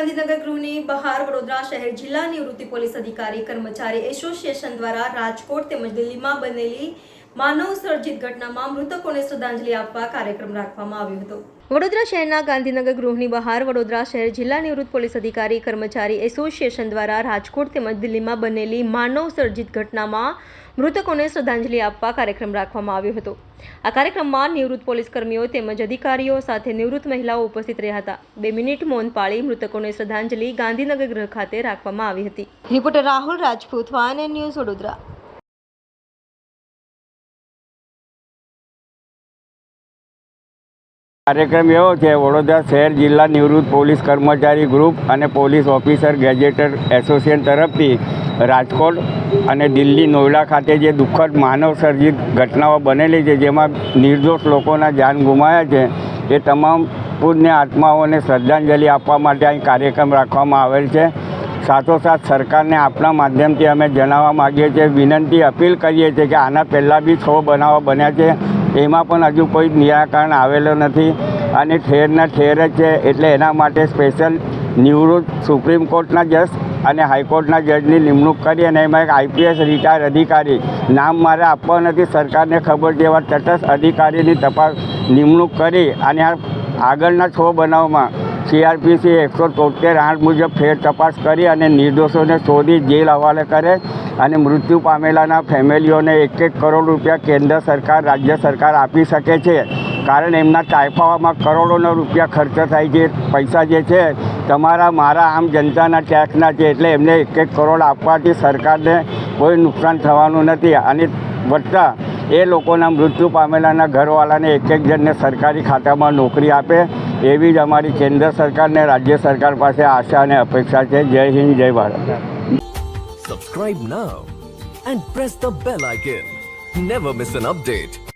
ગાંધીનગર ગૃહની બહાર વડોદરા શહેર જિલ્લા નિવૃત્તિ પોલીસ અધિકારી કર્મચારી એસોસિએશન દ્વારા રાજકોટ તેમજ દિલ્હીમાં બનેલી માનવ સર્જિત ઘટનામાં મૃતકોને શ્રદ્ધાંજલિ આપવા કાર્યક્રમ રાખવામાં આવ્યો હતો. વડોદરા શહેરના ગાંધીનગર ગૃહની બહાર વડોદરા શહેર જિલ્લા નિવૃત્ત પોલીસ અધિકારી કર્મચારી એસોસિએશન દ્વારા રાજકોટ તેમજ દિલ્હીમાં બનેલી માનવ સર્જિત ઘટનામાં મૃતકોને શ્રદ્ધાંજલિ આપવા કાર્યક્રમ રાખવામાં આવ્યો હતો. આ કાર્યક્રમમાં નિવૃત્ત પોલીસ કર્મીઓ તેમજ અધિકારીઓ સાથે નિવૃત્ત મહિલાઓ ઉપસ્થિત રહ્યા હતા. બે મિનિટ મૌન પાળી મૃતકોને શ્રદ્ધાંજલિ ગાંધીનગર ગૃહ ખાતે રાખવામાં આવી હતી. Reporter Rahul Rajput one news Vadodara. કાર્યક્રમ એવો છે, વડોદરા શહેર જિલ્લા નિવૃત્ત પોલીસ કર્મચારી ગ્રુપ અને પોલીસ ઓફિસર ગેજેટર એસોસિએશન તરફથી રાજકોટ અને દિલ્હી નોઈડા ખાતે જે દુઃખદ માનવ સર્જિત ઘટનાઓ બનેલી છે, જેમાં નિર્દોષ લોકોના જાન ગુમાયા છે, એ તમામ પૂજ્ય આત્માઓને શ્રદ્ધાંજલિ આપવા માટે અહીં કાર્યક્રમ રાખવામાં આવેલ છે. સાથોસાથ સરકારને આપણા માધ્યમથી અમે જણાવવા માગીએ છીએ, વિનંતી અપીલ કરીએ છીએ કે આના પહેલાં બી છ બનાવો બન્યા છે. એમાં પણ હજુ કોઈ નિરાકરણ આવેલો નથી અને ઠેરના ઠેર જ છે એટલે એના માટે સ્પેશિયલ નિવૃત્ત સુપ્રીમ કોર્ટના જજ અને હાઈકોર્ટના જજની નિમણૂક કરી અને એમાં એક આઈપીએસ રિટાયર અધિકારી નામ મારે આપવા નથી, સરકારને ખબર છે એવા તટસ્થ અધિકારીની તપાસ નિમણૂક કરી અને આ આગળના છ બનાવમાં સીઆરપીસી એકસો તોતેર આઠ મુજબ ફેર તપાસ કરી અને નિર્દોષોને શોધી જેલ હવાલે કરે અને મૃત્યુ પામેલાના ફેમિલીઓને એક એક કરોડ રૂપિયા કેન્દ્ર સરકાર, રાજ્ય સરકાર આપી શકે છે. કારણ એમના ચાયપાવામાં કરોડોનો રૂપિયા ખર્ચ થાય છે. પૈસા જે છે, તમારા, મારા, આમ જનતાના ટેક્સના છે એટલે એમને એક એક કરોડ આપવાથી સરકારને કોઈ નુકસાન થવાનું નથી. અને વધતા એ લોકોના મૃત્યુ પામેલાના ઘરવાળાને એક એક જણને સરકારી ખાતામાં નોકરી આપે એવી જ અમારી કેન્દ્ર સરકાર ને રાજ્ય સરકાર પાસે આશા અને અપેક્ષા છે જય હિન્દ જય Bharat Subscribe now and press the bell icon. Never miss an update.